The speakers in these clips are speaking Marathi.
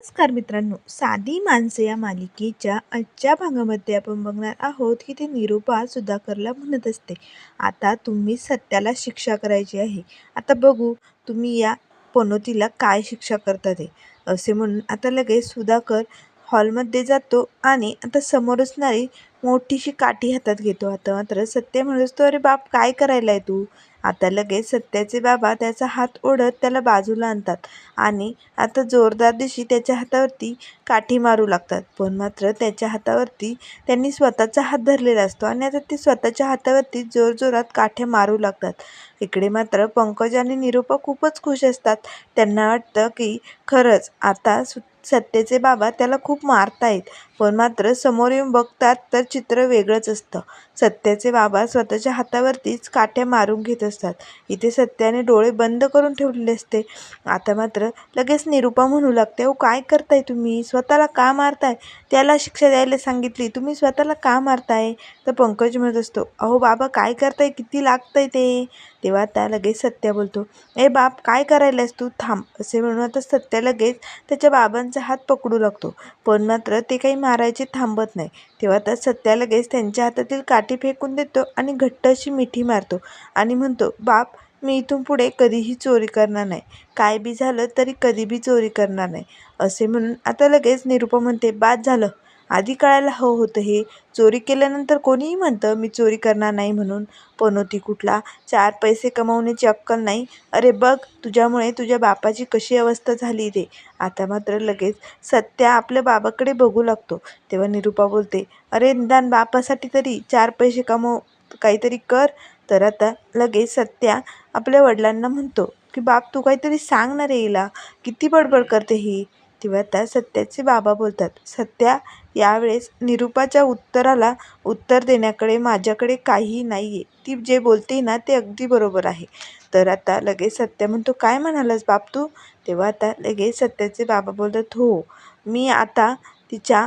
नमस्कार मित्रांनो. साधी माणसं या मालिकेच्या आजच्या भागामध्ये आपण बघणार आहोत की ते निरूपा सुधाकरला म्हणत असते आता तुम्ही सत्याला शिक्षा करायची आहे. आता बघू तुम्ही या पनोतीला काय शिक्षा करता ते. असे म्हणून आता लगेच सुधाकर हॉलमध्ये जातो आणि आता समोर असणारी मोठीशी काठी हातात घेतो. आता मात्र सत्य म्हणत असतो अरे बाप काय करायला आहे तू? आता लगेच सत्याचे बाबा त्याचा हात ओढत त्याला बाजूला आणतात आणि आता जोरदार दिवशी त्याच्या हातावरती काठी मारू लागतात. पण मात्र त्याच्या हातावरती त्यांनी स्वतःचा हात धरलेला असतो आणि आता ते स्वतःच्या हातावरती जोरजोरात काठ्या मारू लागतात. इकडे मात्र पंकज आणि निरूपा खूपच खुश असतात. त्यांना वाटतं की खरंच आता सु सत्तेचे बाबा त्याला खूप मारतायत. पण मात्र समोर येऊन बघतात तर चित्र वेगळंच असतं. सत्याचे बाबा स्वतःच्या हातावरतीच काठ्या मारून घेत असतात. इथे सत्याने डोळे बंद करून ठेवलेले असते. आता मात्र लगेच निरूपा म्हणू लागते अहो काय करताय तुम्ही? स्वतःला का मारताय? त्याला शिक्षा द्यायला सांगितली. तुम्ही स्वतःला का मारताय? तर पंकज म्हणत असतो अहो बाबा काय करताय? किती लागतंय ते? तेव्हा त्या लगेच सत्या बोलतो ए बाप काय करायलास तू? थांब असे म्हणून आता सत्या लगेच त्याच्या बाबांचा हात पकडू लागतो. पण मात्र ते काही मारायचे थांबत नाही. तेव्हा आता सत्या लगेच त्यांच्या हातातील काठी फेकून देतो आणि घट्ट अशी मिठी मारतो आणि म्हणतो बाप मी इथून पुढे कधीही चोरी करणार नाही. काय बी झालं तरी कधी बी चोरी करणार नाही असे म्हणून आता लगेच निरुपा म्हणते बाद झालं. आधी कळायला हवं होतं हे. चोरी केल्यानंतर कोणीही म्हणतं मी चोरी करणार नाही म्हणून. पनोती कुठला? चार पैसे कमावण्याची अक्कल नाही. अरे बघ तुझ्यामुळे तुझ्या बापाची कशी अवस्था झाली ते आता मात्र लगेच सत्या आपल्या बाबाकडे बघू लागतो. तेव्हा निरूपा बोलते अरे निदान बापासाठी तरी चार पैसे कमव काहीतरी कर. तर आता लगेच सत्या आपल्या वडिलांना म्हणतो की बाप तू काहीतरी सांग ना रे हिला. किती बडबड करते ही. तेव्हा त्या सत्याचे बाबा बोलतात. सत्या यावेळेस निरूपाच्या उत्तराला उत्तर देण्याकडे माझ्याकडे काहीही नाही आहे ती जे बोलते ना ते अगदी बरोबर आहे. तर आता लगेच सत्या म्हणतो काय म्हणालास बाप तू तेव्हा आता लगेच सत्याचे बाबा बोलतात हो मी आता तिच्या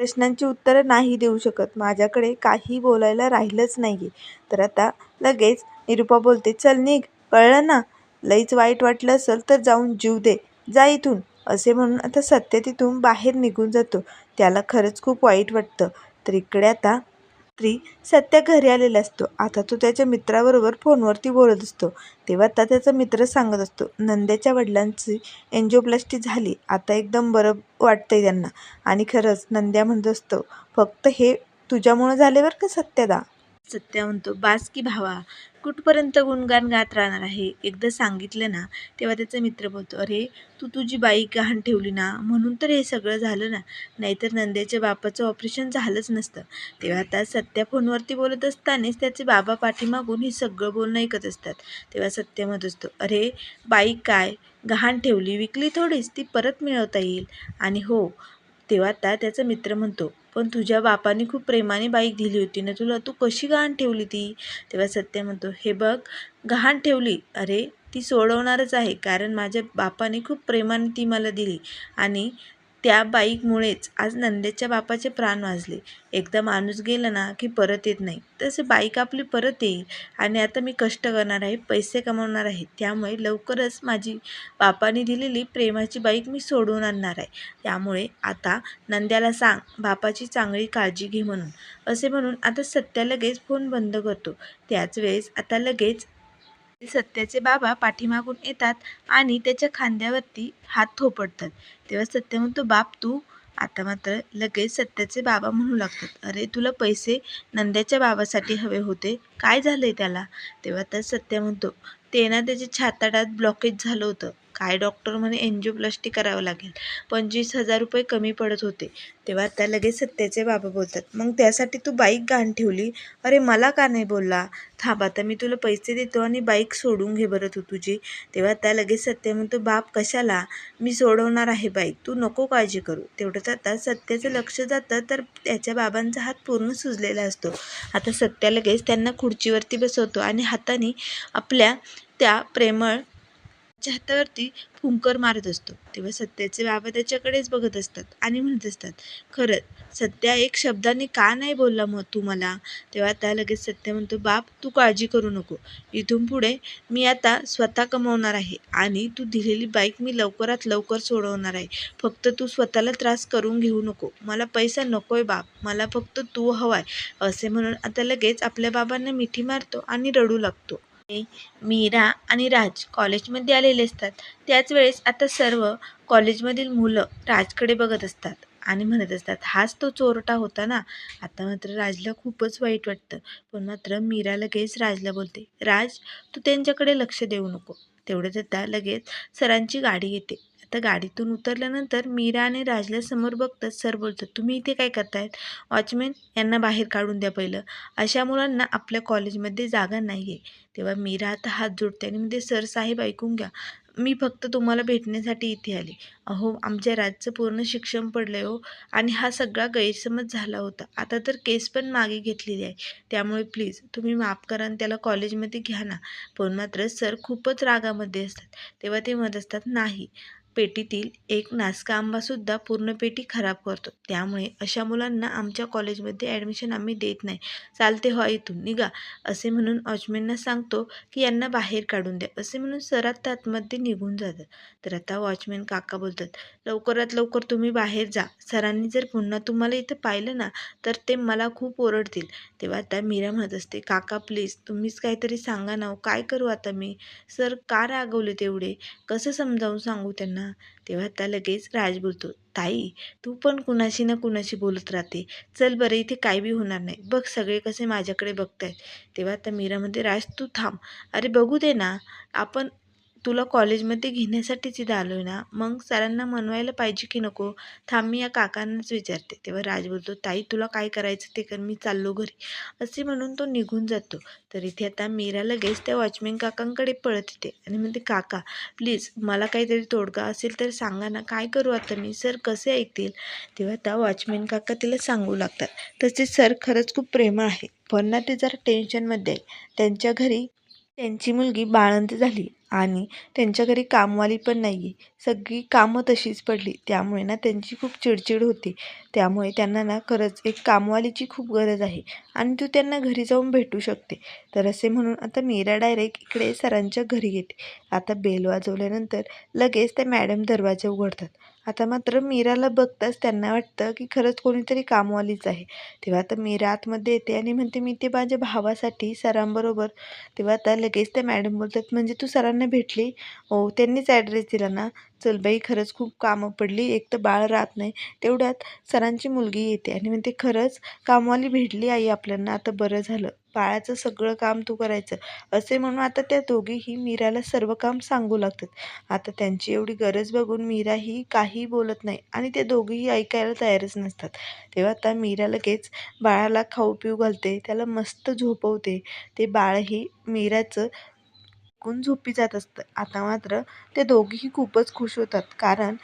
प्रश्नांची उत्तरं नाही देऊ शकत. माझ्याकडे काही बोलायला राहिलंच नाही आहे तर आता लगेच निरूपा बोलते चल निघ कळलं ना? लईच वाईट वाटलं असेल तर जाऊन जीव दे. जा इथून. असे म्हणून आता सत्य तिथून बाहेर निघून जातो. त्याला खरंच खूप वाईट वाटतं. तर इकडे आता रात्री सत्य घरी आलेला असतो. आता तो त्याच्या मित्राबरोबर फोनवरती बोलत असतो. तेव्हा आता त्याचा मित्र सांगत असतो नंद्याच्या वडिलांची एन्जिओप्लास्टी झाली. आता एकदम बरं वाटतंय त्यांना. आणि खरंच नंद्या म्हणत असतो फक्त हे तुझ्यामुळं झाले बरं का सत्यदा सत्या म्हणतो बास की भावा कुठपर्यंत गुणगान गात राहणार आहे? एकदा सांगितलं ना तेव्हा त्याचा मित्र बोलतो अरे तू तुझी बाई गहाण ठेवली ना म्हणून तर हे सगळं झालं ना. नाहीतर नंद्याच्या बापाचं ऑपरेशन झालंच नसतं. तेव्हा आता सत्या फोनवरती बोलत असतानाच त्याचे बाबा पाठीमागून हे सगळं बोलणं ऐकत असतात. तेव्हा सत्य म्हणत असतो अरे बाई काय? गहाण ठेवली विकली थोडीच ती परत मिळवता येईल. आणि हो तेव्हा आता त्याचा मित्र म्हणतो पण तुझ्या बापाने खूप प्रेमाने बाईक दिली होती ना तुला? तू कशी गहाण ठेवली ती? तेव्हा सत्य म्हणतो हे बघ गहाण ठेवली. अरे ती सोडवणारच आहे. कारण माझ्या बापाने खूप प्रेमाने ती मला दिली. आणि त्या बाईकमुळेच आज नंद्याच्या बापाचे प्राण वाचले एकदा माणूस गेला ना की परत येत नाही. तसे बाईक आपली परत येईल आणि आता मी कष्ट करणार आहे पैसे कमवणार आहे. त्यामुळे लवकरच माझी बापाने दिलेली प्रेमाची बाईक मी सोडून आणणार आहे. त्यामुळे आता नंद्याला सांग बापाची चांगली काळजी घे म्हणून. असे म्हणून आता सत्या लगेच फोन बंद करतो. त्याच वेळेस आता लगेच सत्याचे बाबा पाठीमागून येतात आणि त्याच्या खांद्यावरती हात थोपडतात. तेव्हा सत्य म्हणतो बाप तू आता मात्र लगेच सत्याचे बाबा म्हणू लागतात. अरे तुला पैसे नंद्याच्या बाबासाठी हवे होते. काय झालंय त्याला? तेव्हा तर सत्य म्हणतो ते ना त्याच्या छाताडात ब्लॉकेज झालं होतं. काय डॉक्टर म्हणे एन्जिओप्लास्टी करावं लागेल. पंचवीस हजार रुपये कमी पडत होते. तेव्हा त्या लगेच सत्याचे बाबा बोलतात मग त्यासाठी तू बाईक घाण ठेवली? अरे मला का नाही बोलला? थांब आता मी तुला पैसे देतो आणि बाईक सोडून घे बरं तू तुझी. तेव्हा त्या लगेच सत्य म्हणतो बाप कशाला? मी सोडवणार आहे बाईक. तू नको काळजी करू. तेवढंच आता सत्याचं लक्ष जातं तर त्याच्या बाबांचा हात पूर्ण सुजलेला असतो. आता सत्या लगेच त्यांना खुर्चीवरती बसवतो आणि हाताने आपल्या त्या प्रेमळ त्याच्या हातावरती फुंकर मारत असतो. तेव्हा सत्याचे बाबा त्याच्याकडेच बघत असतात आणि म्हणत असतात खरंच सत्या एक शब्दाने का नाही बोलला मग तू मला? तेव्हा त्या लगेच सत्य म्हणतो बाप तू काळजी करू नको. इथून पुढे मी आता स्वतः कमवणार आहे आणि तू दिलेली बाईक मी लवकरात लवकर सोडवणार आहे. फक्त तू स्वतःला त्रास करून घेऊ नको. मला पैसा नकोय बाप. मला फक्त तू हवाय. असे म्हणून आता लगेच आपल्या बाबांना मिठी मारतो आणि रडू लागतो. मीरा आणि राज कॉलेजमध्ये आलेले असतात. त्याच वेळेस आता सर्व कॉलेजमधील मुलं राजकडे बघत असतात आणि म्हणत असतात हाच तो चोरटा होता ना. आता मात्र राजला खूपच वाईट वाटतं. पण मात्र मीरा लगेच राजला बोलते राज तू त्यांच्याकडे लक्ष देऊ नको. तेवढ्यात आता लगेच सरांची गाडी येते. आता गाडीतून उतरल्यानंतर मीरा आणि राजला समोर बघतात सर बोलतात तुम्ही इथे काय करतायत? वॉचमॅन यांना बाहेर काढून द्या पहिलं. अशा मुलांना आपल्या कॉलेजमध्ये जागा नाही आहे तेव्हा मीरा आता हात जोडते आणि म्हणजे सर साहेब ऐकून घ्या. मी फक्त तुम्हाला भेटण्यासाठी इथे आले. अहो आमच्या राजचं पूर्ण शिक्षण पडलं हो आणि हा सगळा गैरसमज झाला होता. आता तर केस पण मागे घेतलेली आहे. त्यामुळे प्लीज तुम्ही माफ करा आणि त्याला कॉलेजमध्ये घ्या ना. पण मात्र सर खूपच रागामध्ये असतात. तेव्हा ते म्हणत असतात नाही. पेटीतील एक नासका आंबासुद्धा पूर्ण पेटी खराब करतो. त्यामुळे अशा मुलांना आमच्या कॉलेजमध्ये ॲडमिशन आम्ही देत नाही. चालते हो इथून निघा. असे म्हणून वॉचमॅनना सांगतो की यांना बाहेर काढून द्या. असे म्हणून सरात आतमध्ये निघून जातात. तर आता हो वॉचमॅन काका बोलतात लवकरात लवकर तुम्ही बाहेर जा. सरांनी जर पुन्हा तुम्हाला इथं पाहिलं ना तर ते मला खूप ओरडतील. तेव्हा आता मीरा म्हणत असते काका प्लीज तुम्हीच काहीतरी सांगा ना हो, काय करू आता मी? सर का रागवले तेवढे? कसं समजावून सांगू त्यांना? तेव्हा त्या लगेच राज बोलतो ताई तू पण कुणाशी ना कुणाशी बोलत राहते. चल बरं इथे काय बी होणार नाही. बघ सगळे कसे माझ्याकडे बघतायत. तेव्हा त्या मीरामध्ये राज तू थांब. अरे बघू दे ना. आपण तुला कॉलेजमध्ये घेण्यासाठीच इथं आलो आहे ना? मग सरांना मनवायला पाहिजे की नको? थांब मी या काकांनाच विचारते. तेव्हा राज बोलतो ताई तुला काय करायचं ते कर मी चाललो घरी. असे म्हणून तो निघून जातो. तर इथे आता मीरा लगेच त्या वॉचमॅन काकांकडे पळत येते आणि म्हणते काका प्लीज मला काहीतरी तोडगा असेल तर सांगा ना काय करू आता मी? सर कसे ऐकतील? तेव्हा त्या वॉचमॅन काका तिला सांगू लागतात. तसेच सर खरंच खूप प्रेमळ आहे. पण ना ते जरा टेन्शनमध्ये आहे. त्यांच्या घरी त्यांची मुलगी बाळंत झाली आणि त्यांच्या घरी कामवाली पण नाही आहे सगळी कामं तशीच पडली. त्यामुळे ना त्यांची खूप चिडचिड होती. त्यामुळे त्यांना ना खरंच एक कामवालीची खूप गरज आहे आणि तू त्यांना घरी जाऊन भेटू शकते. तर असे म्हणून आता मीरा डायरेक्ट इकडे सरांच्या घरी येते. आता बेल वाजवल्यानंतर लगेच त्या मॅडम दरवाजा उघडतात. आता मात्र मीराला बघताच त्यांना वाटतं की खरंच कोणीतरी कामवालीच आहे. तेव्हा आता मीरा आतमध्ये येते आणि म्हणते मी ते माझ्या भावासाठी सरांबरोबर तेव्हा आता लगेच त्या मॅडम बोलतात म्हणजे तू सरांना भेटली? हो त्यांनीच ॲड्रेस दिला ना? चल बाई खरंच खूप कामं पडली. एक तर बाळ राहत नाही तेवढ्यात सरांची मुलगी येते आणि म्हणते खरंच कामवाली भेटली आई आपल्याला आता बरं झालं. बाळाचं सगळं काम तू करायचं. असे म्हणून आता त्या दोघीही मीराला सर्व काम सांगू लागतात. आता त्यांची एवढी गरज बघून मीरा ही काही बोलत नाही आणि ते दोघीही ऐकायला तयारच नसतात. तेव्हा आता मीरा लगेच बाळाला खाऊ पिऊ घालते त्याला मस्त झोपवते. ते बाळही मीराचं थकून झोपी जात असतं. आता मात्र ते दोघेही खूपच खुश होतात. कारण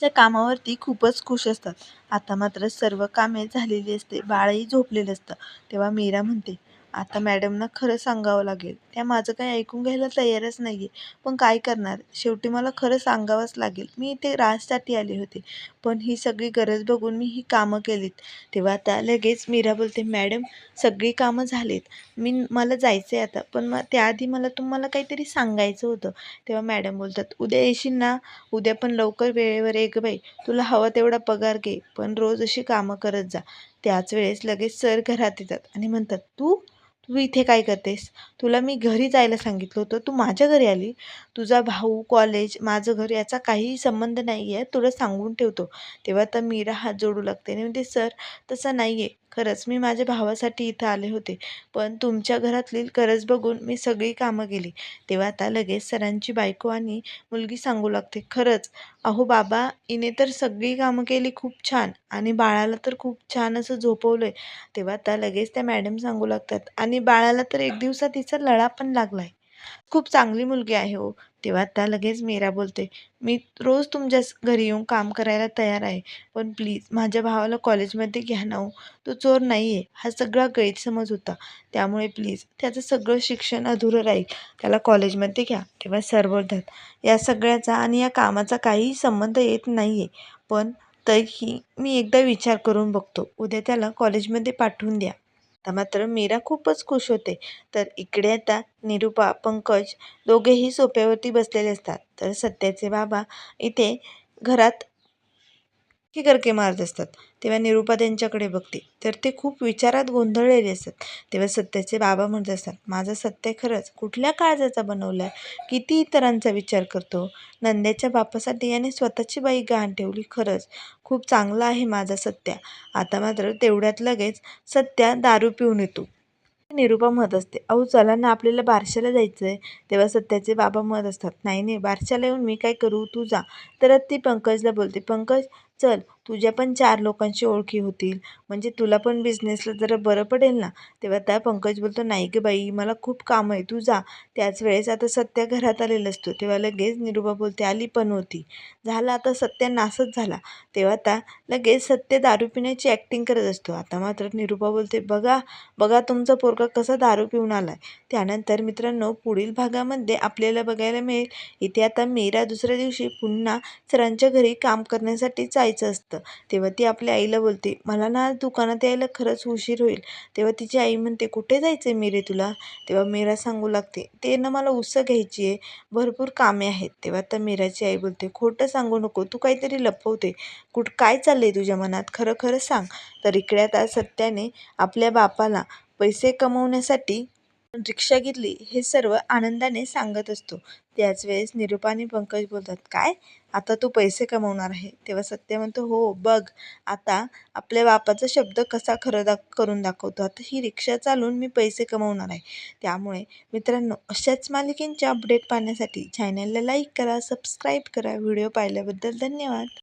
त्या कामावरती खूपच खुश असतात. आता मात्र सर्व कामे झालेली असते. बाळही झोपलेलं असतं. तेव्हा मीरा म्हणते आता मॅडमना खरं सांगावं लागेल. त्या माझं काही ऐकून घ्यायला तयारच नाही आहे पण काय करणार? शेवटी मला खरं सांगावंच लागेल. मी इथे राजसाठी आले होते. पण ही सगळी गरज बघून मी ही कामं केलीत. तेव्हा आता लगेच मीरा बोलते मॅडम सगळी कामं झालीत. मी मला जायचं आहे आता. पण मग त्याआधी मला तुम्हाला काहीतरी सांगायचं होतं. तेव्हा मॅडम बोलतात उद्या येशील ना? उद्या पण लवकर वेळेवर ये गं बाई. तुला हवा तेवढा पगार घे. पण रोज अशी कामं करत जा. त्याच वेळेस लगेच सर घरात येतात आणि म्हणतात तू तू इथे काय करतेस? तुला मी घरी जायला सांगितलं होतं. तू माझ्या घरी आली. तुझा भाऊ कॉलेज माझं घर याचा काहीही संबंध नाही आहे तुला सांगून ठेवतो. तेव्हा तर मीरा हात जोडू लागते आणि म्हणते सर तसं नाही आहे खरंच मी माझ्या भावासाठी इथं आले होते. पण तुमच्या घरातली गरज बघून मी सगळी कामं केली. तेव्हा आता लगेच सरांची बायको आणि मुलगी सांगू लागते. खरंच अहो बाबा हिने तर सगळी कामं केली खूप छान आणि बाळाला तर खूप छान असं झोपवलं आहे तेव्हा आता लगेच त्या मॅडम सांगू लागतात. आणि बाळाला तर एक दिवसात तिचा लळा पण लागला आहे खूप चांगली मुलगी आहे हो. तेव्हा त्या लगेच मीरा बोलते मी रोज तुमच्या घरी येऊन काम करायला तयार आहे पण प्लीज माझ्या भावाला कॉलेजमध्ये घ्या ना हो. तो चोर नाही आहे हा सगळा गैरसमज होता. त्यामुळे प्लीज त्याचं सगळं शिक्षण अधुरं राहील. त्याला कॉलेजमध्ये घ्या तेव्हा सर बोलतात या सगळ्याचा आणि या कामाचा काहीही संबंध येत नाही आहे पण तरीही मी एकदा विचार करून बघतो. उद्या त्याला कॉलेजमध्ये पाठवून द्या. आता मात्र मीरा खूपच खुश होते. तर इकडे आता निरुपा पंकज दोघेही सोफ्यावरती बसलेले असतात. तर सत्याचे बाबा इथे घरात करके मारत असतात. तेव्हा निरुपा त्यांच्याकडे बघते. तर ते खूप विचारात गोंधळलेले असतात. तेव्हा सत्याचे बाबा म्हणत असतात माझा सत्य खरंच कुठल्या काळजाचा बनवला आहे किती इतरांचा विचार करतो? नंद्याच्या बापासाठी याने स्वतःची बाई गहाण ठेवली खरंच. खूप चांगला आहे माझा सत्या. आता मात्र तेवढ्यात लगेच सत्या दारू पिऊन येतो. निरुपा म्हणत असते अहो चला ना आपल्याला बारशाला जायचं आहे तेव्हा सत्याचे बाबा म्हणत असतात नाही नाही बारशाला येऊन मी काय करू? तू जा. तर ती पंकजला बोलते पंकज चल तुझ्या पण चार लोकांशी ओळखी होतील. म्हणजे तुला पण बिझनेसला जरा बरं पडेल ना? तेव्हा त्या पंकज बोलतो नाही की बाई मला खूप काम आहे तू जा. त्याच वेळेस आता सत्या घरात आलेला असतो. तेव्हा लगेच निरुबा बोलते आली पण होती. झाला आता सत्या नासच झाला. तेव्हा आता लगेच सत्य दारू पिण्याची ॲक्टिंग करत असतो. आता मात्र निरुबा बोलते बघा बघा तुमचा पोरगा कसा दारू पिऊन आला आहे त्यानंतर मित्रांनो पुढील भागामध्ये आपल्याला बघायला मिळेल. इथे आता मीरा दुसऱ्या दिवशी पुन्हा सरांच्या घरी काम करण्यासाठी जायचं असतं. तेव्हा ती आपल्या आईला बोलते मला ना आज दुकानात यायला खरंच उशीर होईल. तेव्हा तिची आई म्हणते कुठे जायचं आहे मिरे तुला? तेव्हा मीरा सांगू लागते ते ना मला उसं घ्यायची आहे भरपूर कामे आहेत. तेव्हा तर मीराची आई बोलते खोटं सांगू नको तू काहीतरी लपवते. कुठं काय चाललं आहे तुझ्या मनात? खरं खरं सांग. तर इकडे आता सत्याने आपल्या बापाला पैसे कमवण्यासाठी रिक्षा घेतली हे सर्व आनंदाने सांगत असतो. त्याच वेळेस निरुपा आणि पंकज बोलतात काय? आता तू पैसे कमवणार आहे. तेव्हा सत्य म्हणतो हो बघ. आता आपल्या बापाचा शब्द कसा खरं दाख करून दाखवतो. आता ही रिक्षा चालून मी पैसे कमवणार आहे. त्यामुळे मित्रांनो अशाच मालिकेंच्या अपडेट पाहण्यासाठी चॅनलला लाईक करा सबस्क्राईब करा. व्हिडिओ पाहिल्याबद्दल धन्यवाद.